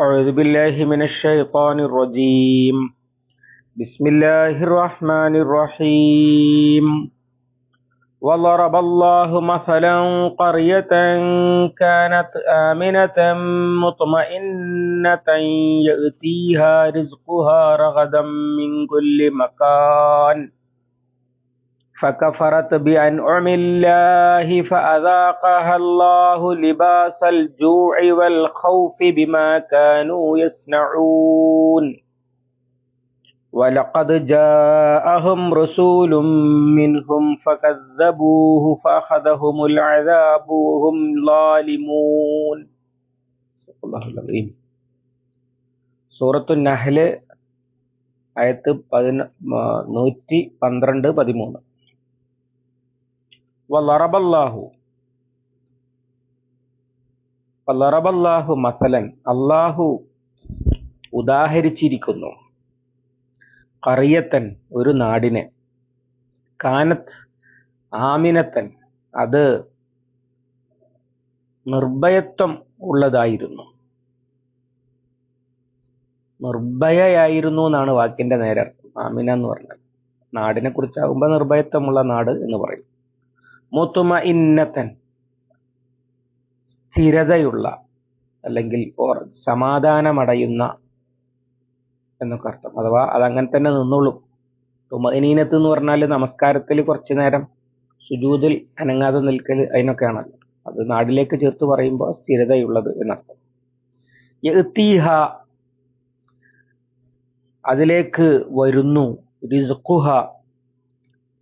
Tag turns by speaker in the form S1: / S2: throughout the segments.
S1: أعوذ بالله من الشيطان الرجيم. بسم الله الرحمن الرحيم. وضرب الله مثلا قرية كانت آمنة مطمئنة يأتيها رزقها رغدا من كل مكان. فكفرت بأنعم الله فأذاقها الله لباس الجوع والخوف بما كانوا يصنعون ولقد جاءهم رسول منهم فكذبوه فأخذهم العذاب وهم ظالمون الله العظيم സൂറത്തു നഹ്ല് ആയത്ത് പതിന നൂറ്റി പന്ത്രണ്ട് പതിമൂന്ന് വളറബല്ലാഹു വളറബല്ലാഹു മസലൻ. അള്ളാഹു ഉദാഹരിച്ചിരിക്കുന്നു. കറിയത്തൻ ഒരു നാടിനെ. കാനത്ത് ആമിനത്തൻ. അത് നിർഭയത്വം ഉള്ളതായിരുന്നു. നിർഭയയായിരുന്നു എന്നാണ് വാക്കിന്റെ നേരർത്ഥം. ആമിന എന്ന് പറഞ്ഞത് നാടിനെ കുറിച്ചാകുമ്പോൾ നിർഭയത്വമുള്ള നാട് എന്ന് പറയും. മുത്തുമ ഇന്നത്തൻ സ്ഥിരതയുള്ള അല്ലെങ്കിൽ ഓർ സമാധാനമടയുന്ന എന്നൊക്കെ അർത്ഥം. അഥവാ അതങ്ങനെ തന്നെ നിന്നോളും. തുമനീനത്ത് എന്ന് പറഞ്ഞാൽ നമസ്കാരത്തിൽ കുറച്ചു നേരം സുജൂതിൽ അനങ്ങാതെ നിൽക്കൽ അതിനൊക്കെയാണല്ലോ. അത് നാടിലേക്ക് ചേർത്ത് പറയുമ്പോൾ സ്ഥിരതയുള്ളത് എന്നർത്ഥം. യഹ അതിലേക്ക് വരുന്നു റിസ്ഖുഹ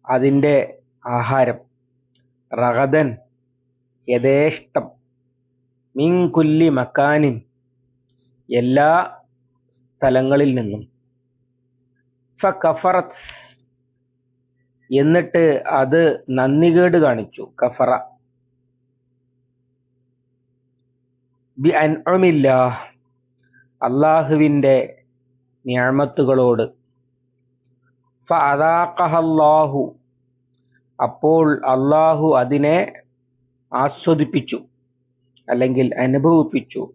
S1: അതിന്റെ ആഹാരം. റഗദൻ യഥേഷ്ടം. മിങ്കുല്ലി കുല്ലി മക്കാനിൻ എല്ലാ സ്ഥലങ്ങളിൽ നിന്നും. ഫറത്ത് എന്നിട്ട് അത് നന്ദികേട് കാണിച്ചു. കഫറ. ബി അൻഅമില്ല അള്ളാഹുവിന്റെ ഞാമത്തുകളോട് ഫ ഫഅദാഖഹല്ലാഹു അപ്പോൾ അള്ളാഹു അതിനെ ആസ്വദിപ്പിച്ചു അല്ലെങ്കിൽ അനുഭവിപ്പിച്ചു.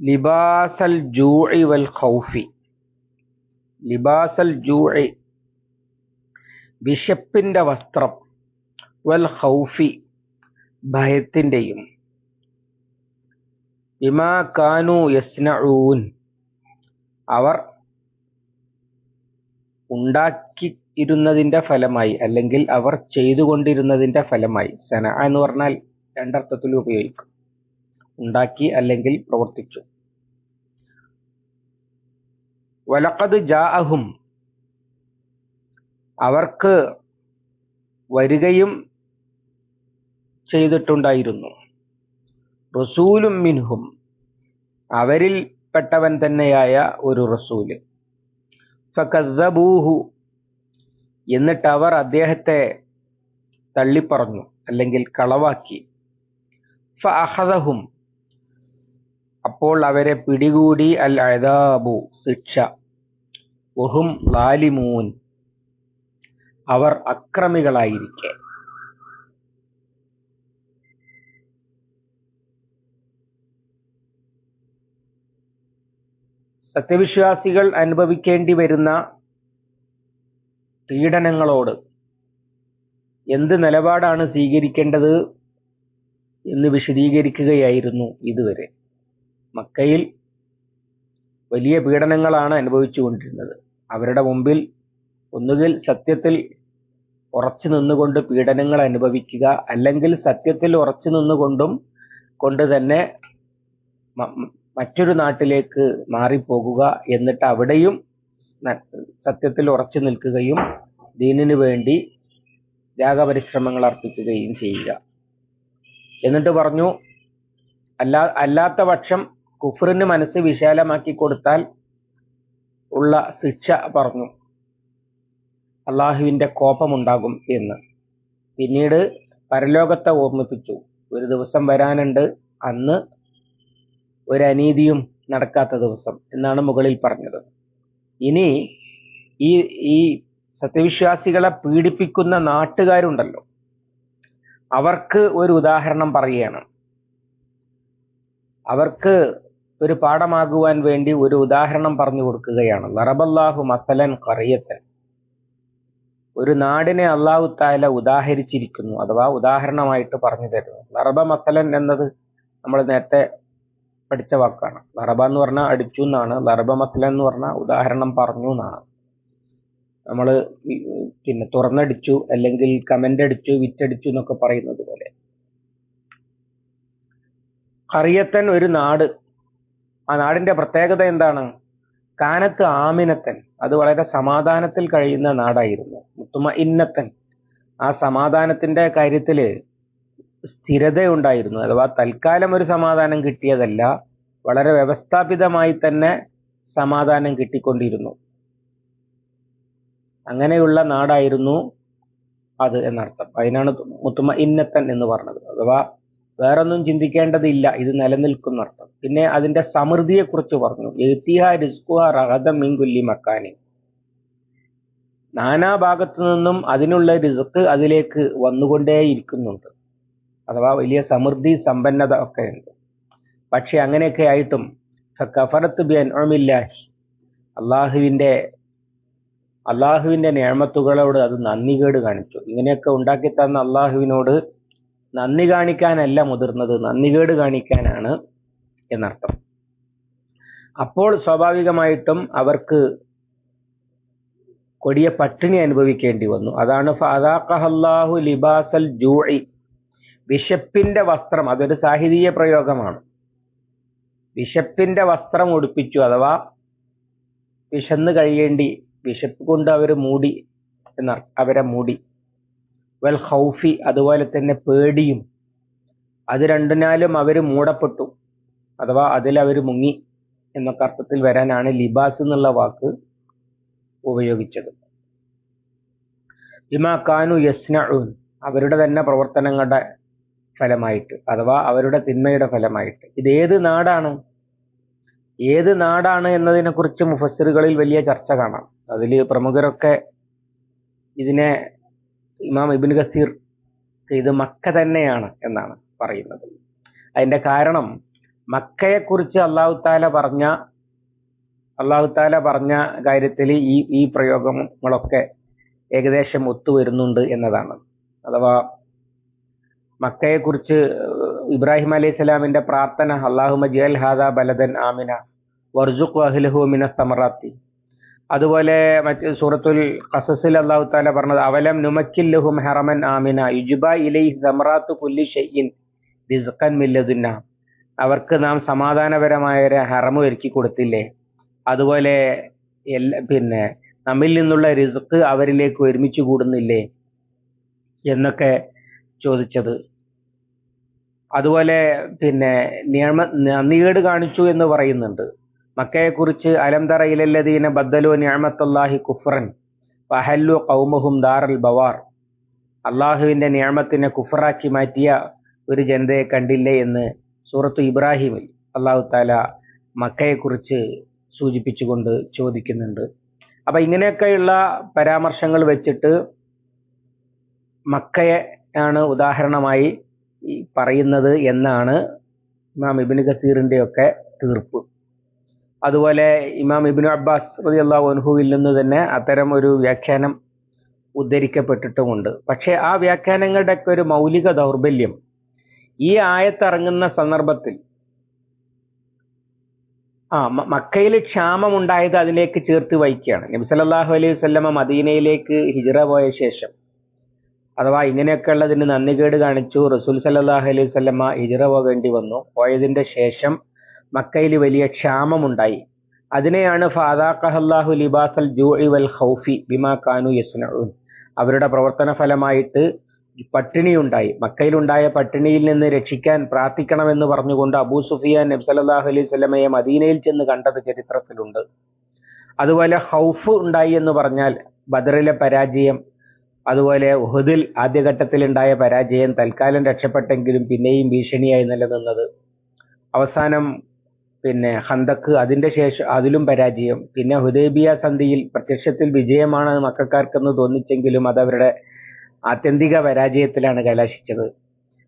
S1: ലിബാസൽ ജൂഇ വൽ ഖൗഫി. ലിബാസൽ ജൂഇ വിശപ്പിന്റെ വസ്ത്രം. വൽ ഖൗഫി ഭയത്തിന്റെയും ഇമാ കാനു യസ്നഊൻ. അവർ ഉണ്ടാക്കി ഇരുന്നതിന്റെ ഫലമായി അല്ലെങ്കിൽ അവർ ചെയ്തുകൊണ്ടിരുന്നതിന്റെ ഫലമായി സന എന്ന് പറഞ്ഞാൽ രണ്ടർത്ഥത്തിൽ ഉപയോഗിക്കും. ഉണ്ടാക്കി അല്ലെങ്കിൽ പ്രവർത്തിച്ചു. വലക്കത് ജാഅഹും. അവർക്ക് വരികയും ചെയ്തിട്ടുണ്ടായിരുന്നു. റസൂലും മിൻഹും. അവരിൽപ്പെട്ടവൻ തന്നെയായ ഒരു റസൂൽ. ഫക്കസബൂഹു എന്നിട്ട് അവർ അദ്ദേഹത്തെ തള്ളിപ്പറഞ്ഞു അല്ലെങ്കിൽ കളവാക്കി. ഫഅഖദഹും അപ്പോൾ അവരെ പിടികൂടി അൽ അദാബു ശിക്ഷ. വഹും ലാലിമൂൻ. അവർ അക്രമികളായിരിക്കെ. സത്യവിശ്വാസികൾ അനുഭവിക്കേണ്ടി വരുന്ന പീഡനങ്ങളോട് എന്ത് നിലപാടാണ് സ്വീകരിക്കേണ്ടത് എന്ന് വിശദീകരിക്കുകയായിരുന്നു ഇതുവരെ. മക്കയിൽ വലിയ പീഡനങ്ങളാണ് അനുഭവിച്ചുകൊണ്ടിരുന്നത്. അവരുടെ മുമ്പിൽ ഒന്നുകിൽ സത്യത്തിൽ ഉറച്ചു നിന്നുകൊണ്ട് പീഡനങ്ങൾ അനുഭവിക്കുക അല്ലെങ്കിൽ സത്യത്തിൽ ഉറച്ചു നിന്നുകൊണ്ടും കൊണ്ട് തന്നെ മറ്റൊരു നാട്ടിലേക്ക് മാറിപ്പോകുക എന്നിട്ട് അവിടെയും സത്യത്തിൽ ഉറച്ചു നിൽക്കുകയും ദീനിനു വേണ്ടി ത്യാഗപരിശ്രമങ്ങൾ അർപ്പിക്കുകയും ചെയ്യുക. എന്നിട്ട് പറഞ്ഞു അല്ലാ അല്ലാത്ത പക്ഷം കുഫറിന് മനസ്സ് വിശാലമാക്കി കൊടുത്താൽ ഉള്ള ശിക്ഷ പറഞ്ഞു. അള്ളാഹുവിന്റെ കോപമുണ്ടാകും എന്ന്. പിന്നീട് പരലോകത്തെ ഓർമ്മിപ്പിച്ചു. ഒരു ദിവസം വരാനുണ്ട്. അന്ന് ഒരു അനീതിയും നടക്കാത്ത ദിവസം എന്നാണ് മുകളിൽ പറഞ്ഞത്. ഇനി ഈ ഈ സത്യവിശ്വാസികളെ പീഡിപ്പിക്കുന്ന നാട്ടുകാരുണ്ടല്ലോ. അവർക്ക് ഒരു ഉദാഹരണം പറയുകയാണ്. അവർക്ക് ഒരു പാഠമാകുവാൻ വേണ്ടി ഒരു ഉദാഹരണം പറഞ്ഞു കൊടുക്കുകയാണ്. ലറബല്ലാഹു മസലൻ കറിയത്തൻ ഒരു നാടിനെ അള്ളാഹു താല ഉദാഹരിച്ചിരിക്കുന്നു അഥവാ ഉദാഹരണമായിട്ട് പറഞ്ഞു തരുന്നു. ലറബ മസലൻ എന്നത് നമ്മൾ നേരത്തെ പഠിച്ച വാക്കാണ്. ലറബ എന്ന് പറഞ്ഞാൽ അടിച്ചു എന്നാണ്. ലറബ മസല എന്ന് പറഞ്ഞാൽ ഉദാഹരണം പറഞ്ഞു എന്നാണ്. നമ്മൾ പിന്നെ തുറന്നടിച്ചു അല്ലെങ്കിൽ കമന്റ് അടിച്ചു വിറ്റടിച്ചു എന്നൊക്കെ പറയുന്നത് പോലെ. കറിയത്തൻ ഒരു നാട്. ആ നാടിന്റെ പ്രത്യേകത എന്താണ്? കാനത്ത് ആമിനത്തൻ. അത് വളരെ സമാധാനത്തിൽ കഴിയുന്ന നാടായിരുന്നു. മുത്തുമ ഇന്നത്തൻ. ആ സമാധാനത്തിന്റെ കാര്യത്തിൽ സ്ഥിരതയുണ്ടായിരുന്നു. അഥവാ തൽക്കാലം ഒരു സമാധാനം കിട്ടിയതല്ല വളരെ വ്യവസ്ഥാപിതമായി തന്നെ സമാധാനം കിട്ടിക്കൊണ്ടിരുന്നു. അങ്ങനെയുള്ള നാടായിരുന്നു അത് എന്നർത്ഥം. അതിനാണ് മുത്തുമ ഇന്നത്തൻ എന്ന് പറഞ്ഞത്. അഥവാ വേറൊന്നും ചിന്തിക്കേണ്ടതില്ല ഇത് നിലനിൽക്കുന്നർത്ഥം പിന്നെ അതിന്റെ സമൃദ്ധിയെ കുറിച്ച് പറഞ്ഞു റഹദം മിങ്കുല്ലി മക്കാനി നാനാ ഭാഗത്തു നിന്നും അതിനുള്ള റിസ്ക് അതിലേക്ക് വന്നുകൊണ്ടേയിരിക്കുന്നുണ്ട്. അഥവാ വലിയ സമൃദ്ധി സമ്പന്നത ഒക്കെ ഉണ്ട്. പക്ഷെ അങ്ങനെയൊക്കെ ആയിട്ടും കഫറത്ത് ബി അൻഅമില്ലാഹി അള്ളാഹുവിന്റെ അള്ളാഹുവിന്റെ നിയമത്തുകളോട് അത് നന്ദികേട് കാണിച്ചു. ഇങ്ങനെയൊക്കെ ഉണ്ടാക്കി തന്ന അള്ളാഹുവിനോട് നന്ദി കാണിക്കാനല്ല മുതിർന്നത് നന്ദികേട് കാണിക്കാനാണ് എന്നർത്ഥം. അപ്പോൾ സ്വാഭാവികമായിട്ടും അവർക്ക് കൊടിയ പട്ടിണി അനുഭവിക്കേണ്ടി വന്നു. അതാണ് ഫാദാഖഹല്ലാഹു ലിബാസൽ ജൂഇ വിശപ്പിന്റെ വസ്ത്രം അതൊരു സാഹിതീയ പ്രയോഗമാണ്. വിശപ്പിന്റെ വസ്ത്രം ഉടുപ്പിച്ചു അഥവാ വിശന്ന് കഴിയേണ്ടി വിശപ്പ് കൊണ്ട് അവർ മൂടി എന്ന അവരെ മൂടി. വെൽ ഹൗഫി അതുപോലെ തന്നെ പേടിയും. അത് രണ്ടിനാലും അവർ മൂടപ്പെട്ടു. അഥവാ അതിൽ അവർ മുങ്ങി എന്നൊക്കെ അർത്ഥത്തിൽ വരാനാണ് ലിബാസ് എന്നുള്ള വാക്ക് ഉപയോഗിച്ചത്. ഇമാ കാനു യസ്നഉൻ അവരുടെ തന്നെ പ്രവർത്തനങ്ങളുടെ ഫലമായിട്ട് അഥവാ അവരുടെ തിന്മയുടെ ഫലമായിട്ട്. ഇത് ഏത് നാടാണ്? ഏത് നാടാണ് എന്നതിനെ കുറിച്ച് മുഫസ്സിറുകളിൽ വലിയ ചർച്ച കാണാം. അതിൽ പ്രമുഖരൊക്കെ ഇതിനെ ഇമാം ഇബിൻ ഗസീർ ഇത് മക്ക തന്നെയാണ് എന്നാണ് പറയുന്നത്. അതിന്റെ കാരണം മക്കയെക്കുറിച്ച് അള്ളാഹു താല പറഞ്ഞ അള്ളാഹു താല പറഞ്ഞ കാര്യത്തിൽ ഈ ഈ പ്രയോഗങ്ങളൊക്കെ ഏകദേശം ഒത്തുവരുന്നുണ്ട് എന്നതാണ്. അഥവാ മക്കയെക്കുറിച്ച് ഇബ്രാഹിം അലൈഹി സ്വലാമിന്റെ പ്രാർത്ഥന അള്ളാഹുമ ജിയൽ ഹാദ ബലദൻ ആമിന വർജുഖ് അഹ്ലഹു മിന സമറാത്തി അതുപോലെ മറ്റ് സൂറത്തുൽ ഖസസിൽ അള്ളാഹു താല പറഞ്ഞത് അവലം നുമക്കില്ലഹും ഹറമൻ ആമിന യുജുബ ഇലൈഹി സമറാത്തു കുല്ലി ഷെയ്യിൻ റിസ്ഖൻ മില്ലതുന്ന അവർക്ക് നാം സമാധാനപരമായ ഒരു ഹറമ് ഒരുക്കി കൊടുത്തില്ലേ? അതുപോലെ എല്ലാ പിന്നെ നമ്മിൽ നിന്നുള്ള റിസ്ക് അവരിലേക്ക് ഒരുമിച്ച് കൂടുന്നില്ലേ? എന്നൊക്കെ ചോദിച്ചത്. അതുപോലെ പിന്നെ നിയമ നീട് കാണിച്ചു എന്ന് പറയുന്നുണ്ട്. മക്കയെക്കുറിച്ച് അലംതറ ഇലല്ലദീന ബദ്ദലു നിയമത്തല്ലാഹി കുഫ്രൻ പഹല്ലു കൗമുഹും ദാറൽ ബവാർ. അള്ളാഹുവിന്റെ നിയമത്തിനെ കുഫറാക്കി മാറ്റിയ ഒരു ജനതയെ കണ്ടില്ലേ എന്ന് സൂറത്ത് ഇബ്രാഹിമിൽ അള്ളാഹു താല മക്കയെക്കുറിച്ച് സൂചിപ്പിച്ചുകൊണ്ട് ചോദിക്കുന്നുണ്ട്. അപ്പൊ ഇങ്ങനെയൊക്കെയുള്ള പരാമർശങ്ങൾ വെച്ചിട്ട് മക്കയെ ആണ് ഉദാഹരണമായി ഈ പറയുന്നത് എന്നാണ് ഇമാം ഇബിൻ കസീറിന്റെ ഒക്കെ തീർപ്പ്. അതുപോലെ ഇമാം ഇബിൻ അബ്ബാസ് റളിയല്ലാഹു അൻഹുവിൽ നിന്ന് തന്നെ അത്തരം ഒരു വ്യാഖ്യാനം ഉദ്ധരിക്കപ്പെട്ടിട്ടുമുണ്ട്. പക്ഷേ ആ വ്യാഖ്യാനങ്ങളുടെ ഒക്കെ ഒരു മൗലിക ദൗർബല്യം ഈ ആയത്തിറങ്ങുന്ന സന്ദർഭത്തിൽ ആ മക്കയിൽ ക്ഷാമം ഉണ്ടായത് അതിലേക്ക് ചേർത്ത് വഹിക്കുകയാണ് നബി സല്ലല്ലാഹു അലൈഹി വസല്ലമ മദീനയിലേക്ക് ഹിജറ പോയ ശേഷം അഥവാ ഇങ്ങനെയൊക്കെ ഉള്ളതിന് നന്ദികേട് കാണിച്ചു റസൂൽ സല്ലല്ലാഹു അലൈഹി വസല്ലമ ഹിജ്റ പോകേണ്ടി വന്നു. പോയതിന്റെ ശേഷം മക്കയിൽ വലിയ ക്ഷാമമുണ്ടായി. അതിനെയാണ് ഫാദാഖഹല്ലാഹു ലിബാസൽ ജൂഇ വൽ ഖൗഫി ബിമാ കാനു യസ്നഉൻ അവരുടെ പ്രവർത്തന ഫലമായിട്ട് പട്ടിണിയുണ്ടായി. മക്കയിലുണ്ടായ പട്ടിണിയിൽ നിന്ന് രക്ഷിക്കാൻ പ്രാർത്ഥിക്കണമെന്ന് പറഞ്ഞുകൊണ്ട് അബൂ സുഫിയാൻ സല്ലല്ലാഹു അലൈഹി വസല്ലമയെ മദീനയിൽ ചെന്ന് കണ്ടത് ചരിത്രത്തിലുണ്ട്. അതുപോലെ ഹൗഫ് ഉണ്ടായി എന്ന് പറഞ്ഞാൽ ബദറിലെ പരാജയം അതുപോലെ ഉഹദിൽ ആദ്യഘട്ടത്തിൽ ഉണ്ടായ പരാജയം തൽക്കാലം രക്ഷപ്പെട്ടെങ്കിലും പിന്നെയും ഭീഷണിയായി നിലനിന്നത്. അവസാനം പിന്നെ ഹന്തക്ക് അതിന്റെ ശേഷം അതിലും പരാജയം. പിന്നെ ഹുദൈബിയ സന്ധിയിൽ പ്രത്യക്ഷത്തിൽ വിജയമാണ് മക്കാർക്കെന്ന് തോന്നിച്ചെങ്കിലും അത് അവരുടെ ആത്യന്തിക പരാജയത്തിലാണ് കലാശിച്ചത്.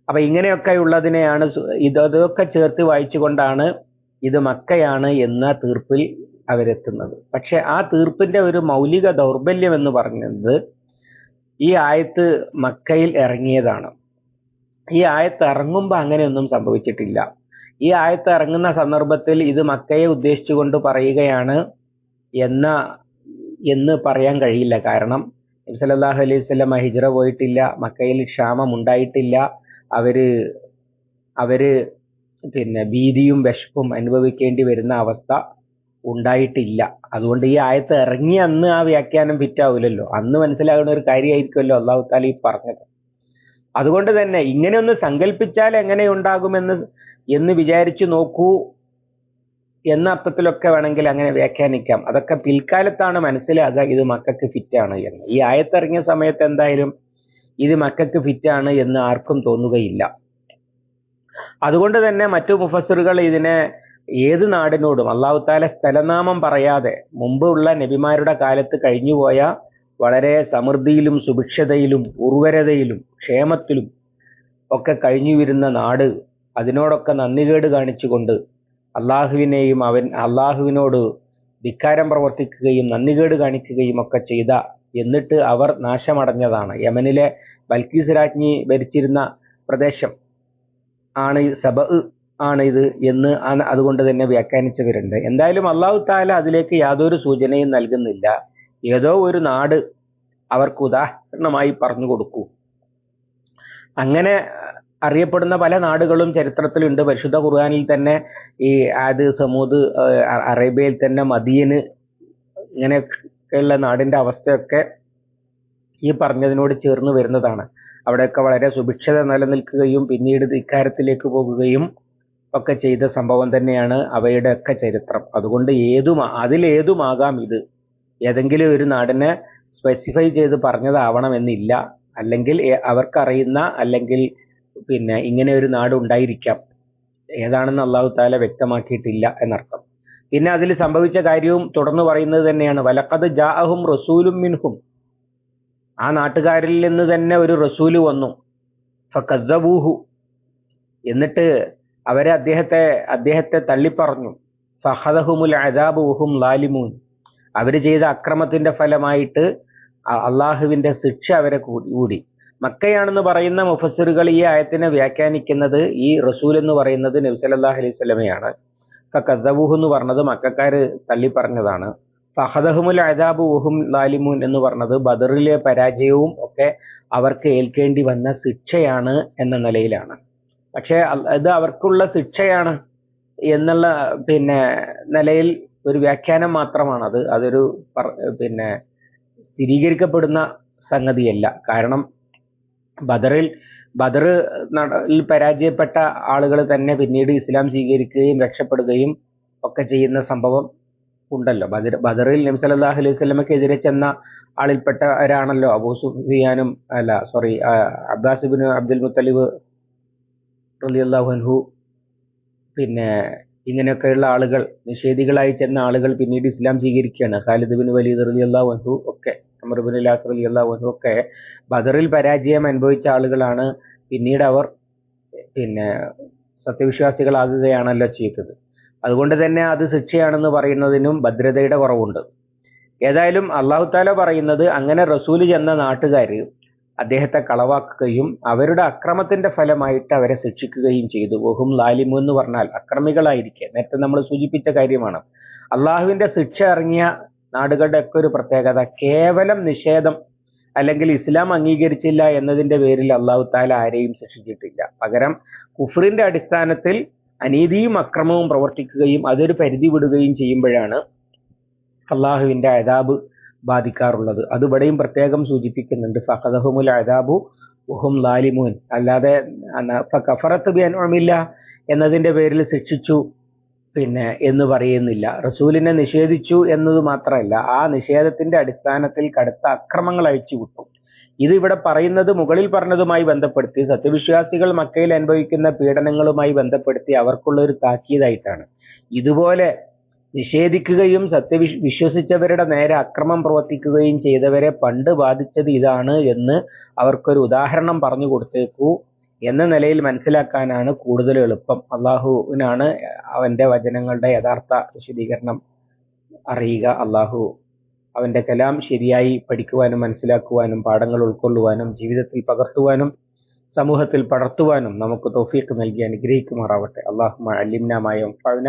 S1: അപ്പൊ ഇങ്ങനെയൊക്കെ ഉള്ളതിനെയാണ് ഇത് അതൊക്കെ ചേർത്ത് വായിച്ചുകൊണ്ടാണ് ഇത് മക്കയാണ് എന്ന തീർപ്പിൽ അവരെത്തുന്നത്. പക്ഷെ ആ തീർപ്പിന്റെ ഒരു മൗലിക ദൗർബല്യം എന്ന് പറഞ്ഞത് ഈ ആയത്ത് മക്കയിൽ ഇറങ്ങിയതാണ്. ഈ ആയത്ത് ഇറങ്ങുമ്പോൾ അങ്ങനെയൊന്നും സംഭവിച്ചിട്ടില്ല. ഈ ആയത്ത് ഇറങ്ങുന്ന സന്ദർഭത്തിൽ ഇത് മക്കയെ ഉദ്ദേശിച്ചുകൊണ്ട് പറയുകയാണ് എന്ന എന്ന് പറയാൻ കഴിയില്ല. കാരണം നബി സല്ലല്ലാഹു അലൈഹി വസല്ലം ഹിജ്റ പോയിട്ടില്ല മക്കയിൽ ക്ഷാമം ഉണ്ടായിട്ടില്ല. അവർ അവർ പിന്നെ ഭീതിയും വിശപ്പും അനുഭവിക്കേണ്ടി വരുന്ന അവസ്ഥ. ഉണ്ടായിട്ടില്ല. അതുകൊണ്ട് ഈ ആയത്ത് ഇറങ്ങി അന്ന് ആ വ്യാഖ്യാനം ഫിറ്റാവില്ലല്ലോ അന്ന് മനസ്സിലാകുന്ന ഒരു കാര്യമായിരിക്കുമല്ലോ അള്ളാഹു താലി പറഞ്ഞത്. അതുകൊണ്ട് തന്നെ ഇങ്ങനെ ഒന്ന് സങ്കല്പിച്ചാൽ എങ്ങനെ ഉണ്ടാകുമെന്ന് എന്ന് വിചാരിച്ചു നോക്കൂ എന്ന അർത്ഥത്തിലൊക്കെ വേണമെങ്കിൽ അങ്ങനെ വ്യാഖ്യാനിക്കാം. അതൊക്കെ പിൽക്കാലത്താണ് മനസ്സിലാകുക ഇത് മക്കൾക്ക് ഫിറ്റാണ് എന്ന്. ഈ ആയത്തിറങ്ങിയ സമയത്ത് എന്തായാലും ഇത് മക്കൾക്ക് ഫിറ്റാണ് എന്ന് ആർക്കും തോന്നുകയില്ല. അതുകൊണ്ട് തന്നെ മറ്റു മുഫസറുകൾ ഇതിനെ ഏത് നാടിനോടും അള്ളാഹു താല സ്ഥലനാമം പറയാതെ മുമ്പുള്ള നബിമാരുടെ കാലത്ത് കഴിഞ്ഞുപോയ വളരെ സമൃദ്ധിയിലും സുഭിക്ഷതയിലും ഉർവരതയിലും ക്ഷേമത്തിലും ഒക്കെ കഴിഞ്ഞു വരുന്ന നാട് അതിനോടൊക്കെ നന്ദികേട് കാണിച്ചുകൊണ്ട് അള്ളാഹുവിനെയും അവൻ അള്ളാഹുവിനോട് ധിക്കാരം പ്രവർത്തിക്കുകയും നന്ദികേട് കാണിക്കുകയും ഒക്കെ ചെയ്ത എന്നിട്ട് അവർ നാശമടഞ്ഞതാണ്. യമനിലെ ബൽക്കീസ് രാജ്ഞി ഭരിച്ചിരുന്ന പ്രദേശം ആണ് സബ ആണ് ഇത് എന്ന് ആണ് അതുകൊണ്ട് തന്നെ വ്യാഖ്യാനിച്ചവരുണ്ട്. എന്തായാലും അള്ളാഹു താല അതിലേക്ക് യാതൊരു സൂചനയും നൽകുന്നില്ല. ഏതോ ഒരു നാട് അവർക്ക് ഉദാഹരണമായി പറഞ്ഞു കൊടുക്കൂ. അങ്ങനെ അറിയപ്പെടുന്ന പല നാടുകളും ചരിത്രത്തിലുണ്ട്. പരിശുദ്ധ ഖുർആനിൽ തന്നെ ഈ ആദ് സമൂദ് അറേബ്യയിൽ തന്നെ മദിയന് ഇങ്ങനെയൊക്കെയുള്ള നാടിന്റെ അവസ്ഥയൊക്കെ ഈ പറഞ്ഞതിനോട് ചേർന്ന് വരുന്നതാണ്. അവിടെയൊക്കെ വളരെ സുഭിക്ഷത നിലനിൽക്കുകയും പിന്നീട് ഇക്കാര്യത്തിലേക്ക് പോകുകയും ഒക്കെ ചെയ്ത സംഭവം തന്നെയാണ് അവയുടെ ഒക്കെ ചരിത്രം. അതുകൊണ്ട് ഏതും അതിലേതുമാകാം ഇത്. ഏതെങ്കിലും ഒരു നാടിനെ സ്പെസിഫൈ ചെയ്ത് പറഞ്ഞതാവണമെന്നില്ല. അല്ലെങ്കിൽ അവർക്കറിയുന്ന അല്ലെങ്കിൽ പിന്നെ ഇങ്ങനെ ഒരു നാട് ഉണ്ടായിരിക്കാം. ഏതാണെന്ന് അള്ളാഹു താല വ്യക്തമാക്കിയിട്ടില്ല എന്നർത്ഥം. പിന്നെ അതിൽ സംഭവിച്ച കാര്യവും തുടർന്ന് പറയുന്നത് തന്നെയാണ്. വലക്കത് ജാഅഹും റസൂലും മിൻഹും. ആ നാട്ടുകാരിൽ നിന്ന് തന്നെ ഒരു റസൂൽ വന്നു. എന്നിട്ട് അവരെ അദ്ദേഹത്തെ അദ്ദേഹത്തെ തള്ളിപ്പറഞ്ഞു. ഫഹദഹുമുൽ അദാബ് ഉഹും ലാലിമൂൻ. അവർ ചെയ്ത അക്രമത്തിന്റെ ഫലമായിട്ട് അള്ളാഹുവിന്റെ ശിക്ഷ അവരെ കൂടി. മക്കയാണെന്ന് പറയുന്ന മുഫസ്സിറുകൾ ഈ ആയത്തിനെ വ്യാഖ്യാനിക്കുന്നത് ഈ റസൂൽ എന്ന് പറയുന്നത് നബി സല്ലല്ലാഹു അലൈഹി സ്വലമയാണ് കസബൂഹ് എന്ന് പറഞ്ഞത് മക്കാര് തള്ളിപ്പറഞ്ഞതാണ്. ഫഹദഹുമുൽ അദാബ് ഊഹും ലാലിമൂൻ എന്ന് പറഞ്ഞത് ബദറിലെ പരാജയവും ഒക്കെ അവർക്ക് ഏൽക്കേണ്ടി വന്ന ശിക്ഷയാണ് എന്ന നിലയിലാണ്. പക്ഷേ അത് അവർക്കുള്ള ശിക്ഷയാണ് എന്നുള്ള പിന്നെ നിലയിൽ ഒരു വ്യാഖ്യാനം മാത്രമാണ് അത്. അതൊരു പിന്നെ സ്ഥിരീകരിക്കപ്പെടുന്ന സംഗതിയല്ല. കാരണം ബദറിൽ ബദർ പരാജയപ്പെട്ട ആളുകൾ തന്നെ പിന്നീട് ഇസ്ലാം സ്വീകരിക്കുകയും രക്ഷപ്പെടുകയും ഒക്കെ ചെയ്യുന്ന സംഭവം ഉണ്ടല്ലോ. ബദർ ബദറിൽ നബി സല്ലല്ലാഹു അലൈഹി വസല്ലമക്കെതിരെ ചെന്ന ആളിൽപ്പെട്ടവരാണല്ലോ അബൂ സുഫിയാനും അല്ല സോറി അബ്ബാസ് അബ്ദുൽ മുത്തലിബ് റളിയല്ലാഹു അൻഹു. പിന്നെ ഇങ്ങനെയൊക്കെയുള്ള ആളുകൾ നിഷേധികളായി ചെന്ന ആളുകൾ പിന്നീട് ഇസ്ലാം സ്വീകരിക്കുകയാണ്. ഖാലിദ് ബിൻ വലീദ് റളിയല്ലാഹു അൻഹു ഒക്കെ അമർ ബിൻ ലാസ് റളിയല്ലാഹു അൻഹു ഒക്കെ ബദറിൽ പരാജയം അനുഭവിച്ച ആളുകളാണ് പിന്നീട് അവർ പിന്നെ സത്യവിശ്വാസികളാകുകയാണല്ലോ ചെയ്തത്. അതുകൊണ്ട് തന്നെ അത് ശിക്ഷയാണെന്ന് പറയുന്നതിനും ഭദ്രതയുടെ കുറവുണ്ട്. ഏതായാലും അള്ളാഹു താല പറയുന്നത് അങ്ങനെ റസൂൽ ചെന്ന നാട്ടുകാര് അദ്ദേഹത്തെ കളവാക്കുകയും അവരുടെ അക്രമത്തിന്റെ ഫലമായിട്ട് അവരെ ശിക്ഷിക്കുകയും ചെയ്തു. ഓഹും ലാലിമു എന്ന് പറഞ്ഞാൽ അക്രമികളായിരിക്കെ. നേരത്തെ നമ്മൾ സൂചിപ്പിച്ച കാര്യമാണ്. അള്ളാഹുവിന്റെ ശിക്ഷ ഇറങ്ങിയ നാടുകളുടെ ഒക്കെ ഒരു പ്രത്യേകത കേവലം നിഷേധം അല്ലെങ്കിൽ ഇസ്ലാം അംഗീകരിച്ചില്ല എന്നതിന്റെ പേരിൽ അള്ളാഹു താല ആരെയും ശിക്ഷിച്ചിട്ടില്ല. പകരം കുഫറിന്റെ അടിസ്ഥാനത്തിൽ അനീതിയും അക്രമവും പ്രവർത്തിക്കുകയും അതൊരു പരിധി വിടുകയും ചെയ്യുമ്പോഴാണ് അള്ളാഹുവിന്റെ അതാബ് ബാധിക്കാറുള്ളത്. അത് ഇവിടെയും പ്രത്യേകം സൂചിപ്പിക്കുന്നുണ്ട് ഫഹദഹുമുൽ അദാബു വഹും ലാലിമൂൻ. അല്ലാതെ കഫറത്ത് ബി അൻഅമില്ല എന്നതിന്റെ പേരിൽ ശിക്ഷിച്ചു പിന്നെ എന്ന് പറയുന്നില്ല. റസൂലിനെ നിഷേധിച്ചു എന്നത് മാത്രമല്ല ആ നിഷേധത്തിന്റെ അടിസ്ഥാനത്തിൽ കടുത്ത അക്രമങ്ങൾ അഴിച്ചു വിട്ടു. ഇത് ഇവിടെ പറയുന്നത് മുകളിൽ പറഞ്ഞതുമായി ബന്ധപ്പെടുത്തി സത്യവിശ്വാസികൾ മക്കയിൽ അനുഭവിക്കുന്ന പീഡനങ്ങളുമായി ബന്ധപ്പെടുത്തി അവർക്കുള്ള ഒരു താക്കീതായിട്ടാണ്. ഇതുപോലെ നിഷേധിക്കുകയും സത്യവിശ് വിശ്വസിച്ചവരുടെ നേരെ അക്രമം പ്രവർത്തിക്കുകയും ചെയ്തവരെ പണ്ട് ബാധിച്ചത് ഇതാണ് എന്ന് അവർക്കൊരു ഉദാഹരണം പറഞ്ഞു കൊടുത്തേക്കൂ എന്ന നിലയിൽ മനസ്സിലാക്കാനാണ് കൂടുതൽ എളുപ്പം. അള്ളാഹുവിനാണ് അവന്റെ വചനങ്ങളുടെ യഥാർത്ഥ വിശദീകരണം അറിയുക. അള്ളാഹു അവന്റെ കലാം ശരിയായി പഠിക്കുവാനും മനസ്സിലാക്കുവാനും പാഠങ്ങൾ ഉൾക്കൊള്ളുവാനും ജീവിതത്തിൽ പകർത്തുവാനും സമൂഹത്തിൽ പടർത്തുവാനും നമുക്ക് തൗഫീഖ് നൽകി അനുഗ്രഹിക്കുമാറാവട്ടെ. അള്ളാഹു യൻഫഅന